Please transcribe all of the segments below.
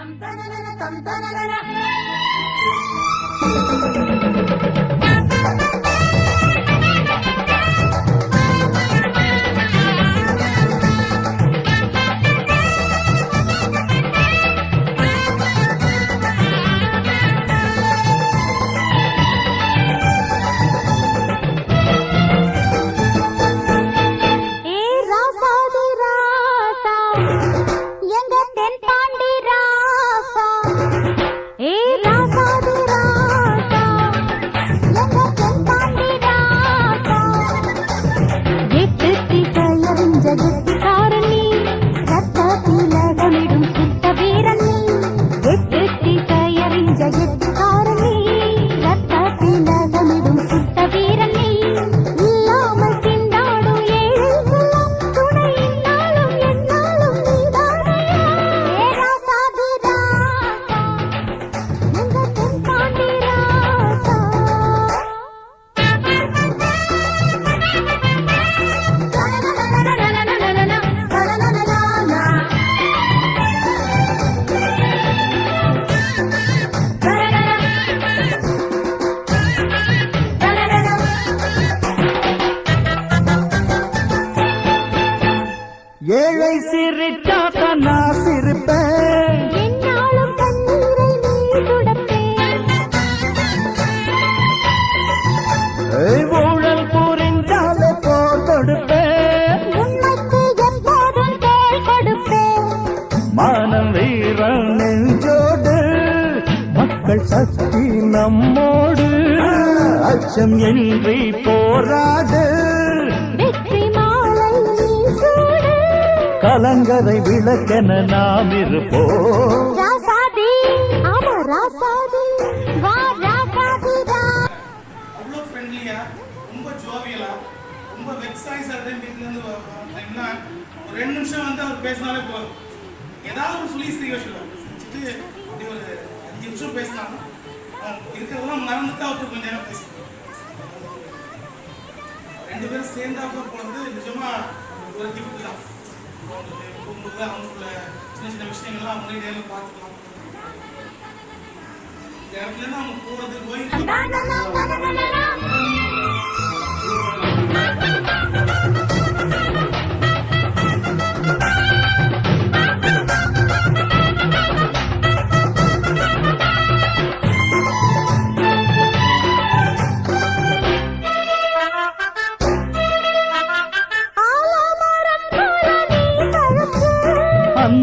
Tam, tam, tam, tam, tam, tam, tam, tam. ஏழை சிரிச்சாத்தான் நான் சிரிப்பேன். என்னாலும் கண்ணீரை நீ துடப்பேன் ஊழல் புரிஞ்சாலே போர் கொடுப்பேன் உண்மைக்கு எப்போதும் தேள் கொடுப்பேன். மானம் வீரம் நெஞ்சோடு மக்கள் சக்தி நம்மோடு. அச்சம் இன்றி போராடு. டைம் வீட்டிலேருந்து டைம்னா ஒரு ரெண்டு நிமிஷம் வந்து அவர் பேசினாலே போதும். ஏதாவது ஒரு சொல்லி ஸ்ரீ வச்சுருவார் செஞ்சுட்டு அப்படி ஒரு அஞ்சு நிமிஷம் இருக்கிறதெல்லாம் மறந்துட்டு அவருக்கு கொஞ்ச நேரம் பேசுவார் ரெண்டு பேரும் சேர்ந்தாக்க போனது நிஜமா ஒரு கிஃப்ட் தான். அவங்களுக்கு போகும்போது அவங்களுக்குள்ள சின்ன சின்ன விஷயங்கள்லாம் அவங்களே நேரில் பார்த்துக்கலாம். இந்த இடத்துல இருந்து அவங்க போகிறது போய்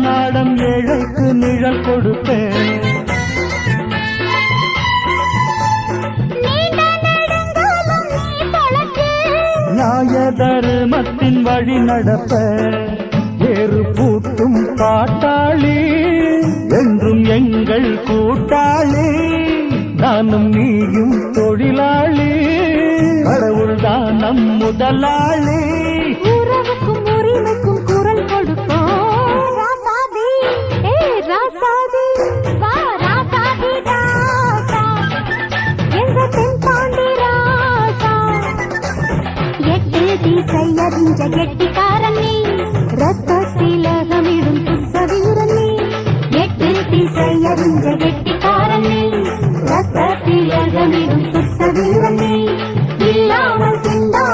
அன்னாடம் ஏழைக்கு நிழல் கொடுப்பேன் நியாய தருமத்தின் வழி நடப்ப. ஏறு பூட்டும் பாட்டாளி என்றும் எங்கள் கூட்டாளி நானும் நீயும் தொழிலாளி கடவுள்தான் நம் முதலாளி. எட்டு கெட்டிக்காரன். அறிஞ்ச ரத்த திலகமிடும் சுத்த வீரனி எட்டு திசையறிஞ்ச கெட்டிக்காரன். கெட்டிக்காரனி ரத்த திலகமிடும் சுத்த வீரனி இல்லாமல் திண்டா